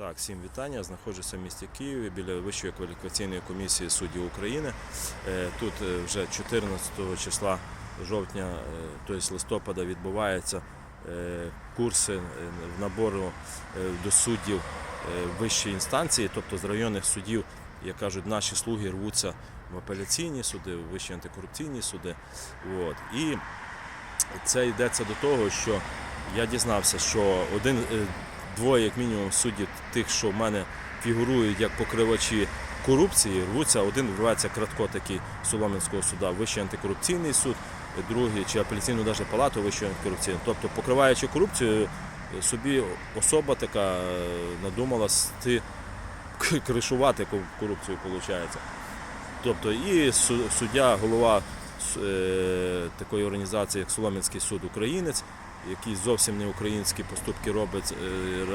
Так, всім вітання. Знаходжуся в місті Києві біля Вищої кваліфікаційної комісії суддів України. Е, Тут е, вже 14 числа жовтня, е, тобто листопада, відбуваються курси в набору до суддів вищої інстанції, тобто з районних судів, як кажуть, наші слуги рвуться в апеляційні суди, в вищі антикорупційні суди. От. І це йдеться до того, що я дізнався, що один двоє, як мінімум, суддів тих, що в мене фігурують як покривачі корупції, рвуться. Один рветься кратко такий Солом'янського суда, Вищий антикорупційний суд, другий чи апеляційну даже палату Вищого антикорупційного. Тобто, покриваючи корупцію, собі особа така е, надумала сти кришувати корупцію, виходить. Тобто і суддя, голова е, такої організації, як Солом'янський суд Українець, який зовсім не українські поступки робить, е,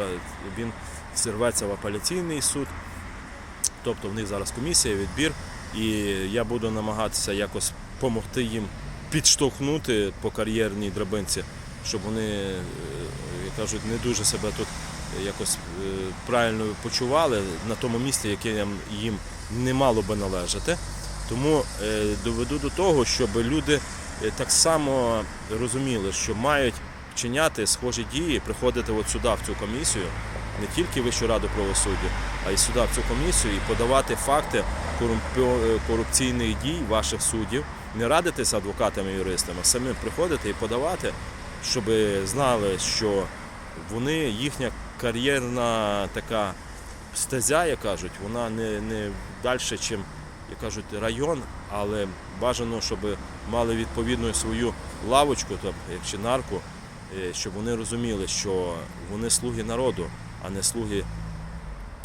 він зірветься в апеляційний суд. Тобто в них зараз комісія, відбір, і я буду намагатися якось допомогти їм підштовхнути по кар'єрній драбинці, щоб вони, е, як кажуть, не дуже себе тут якось е, правильно почували на тому місці, яке їм- не мало би належати. Тому доведу до того, щоб люди так само розуміли, що мають вчиняти схожі дії, приходити от сюди, в цю комісію, не тільки Вищу раду правосуддя, а й сюди, в цю комісію, і подавати факти е, корупційних дій ваших суддів, не радитися адвокатами і юристами, а самим приходити і подавати, щоб знали, що вони, їхня кар'єрна така стезя, як кажуть, вона не, не далі, ніж як кажуть, район, але бажано, щоб мали відповідну свою лавочку, як чи нарку, щоб вони розуміли, що вони слуги народу, а не слуги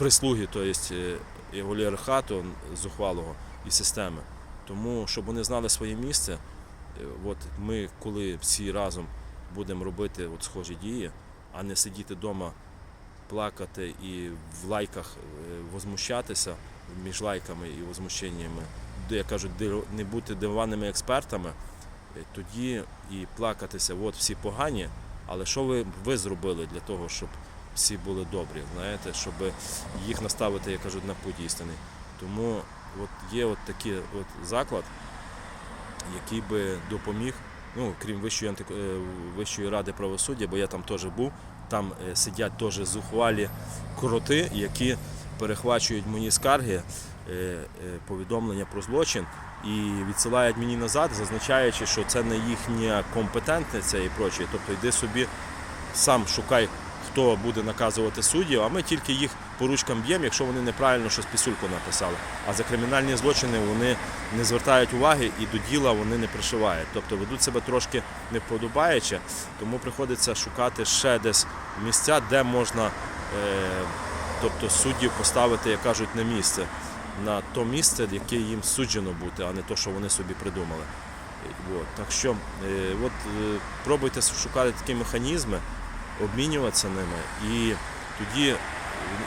прислуги, тобто е, олігархату зухвалого і системи. Тому, щоб вони знали своє місце, е, от ми, коли всі разом будемо робити от схожі дії, а не сидіти вдома, плакати і в лайках е, возмущатися між лайками і возмущеннями, де як кажуть, не бути диванними експертами, е, тоді і плакатися, от всі погані, але що ви, ви зробили для того, щоб всі були добрі, знаєте, щоб їх наставити, як кажуть, на путь істини. Тому от є от такий от заклад, який би допоміг, ну, крім Вищої, антик... е, Вищої ради правосуддя, бо я там теж був, там е, сидять теж зухвалі кроти, які перехвачують мої скарги, е, е, повідомлення про злочин і відсилають мені назад, зазначаючи, що це не їхня компетентниця і прочее. Тобто йди собі, сам шукай, хто буде наказувати суддів, а ми тільки їх по ручкам б'ємо, якщо вони неправильно щось пісюльку написали. А за кримінальні злочини вони не звертають уваги і до діла вони не пришивають. Тобто ведуть себе трошки неподобаюче, тому приходиться шукати ще десь місця, де можна е, тобто суддів поставити, як кажуть, на місце, на то місце, яке їм суджено бути, а не то, що вони собі придумали. От. Так що е, от, е, пробуйте шукати такі механізми, обмінюватися ними і тоді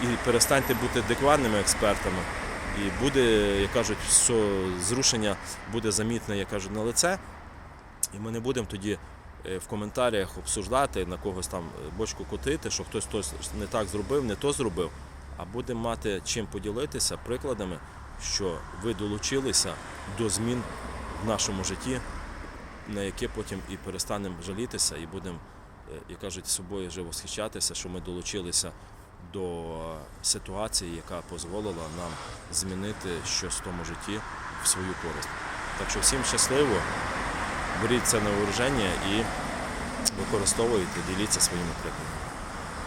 і перестаньте бути адекватними експертами. І буде, як кажуть, що зрушення буде замітне, як кажуть, на лице. І ми не будемо тоді е, в коментарях обсуждати, на когось там бочку котити, що хтось хтось не так зробив, не то зробив. А будемо мати чим поділитися прикладами, що ви долучилися до змін в нашому житті, на яке потім і перестанемо жалітися, і будемо, е, як кажуть, собою вже восхищатися, що ми долучилися до ситуації, яка дозволила нам змінити щось в тому житті в свою користь. Так що всім щасливо, беріть це на вооруження і використовуйте, діліться своїми прикладами.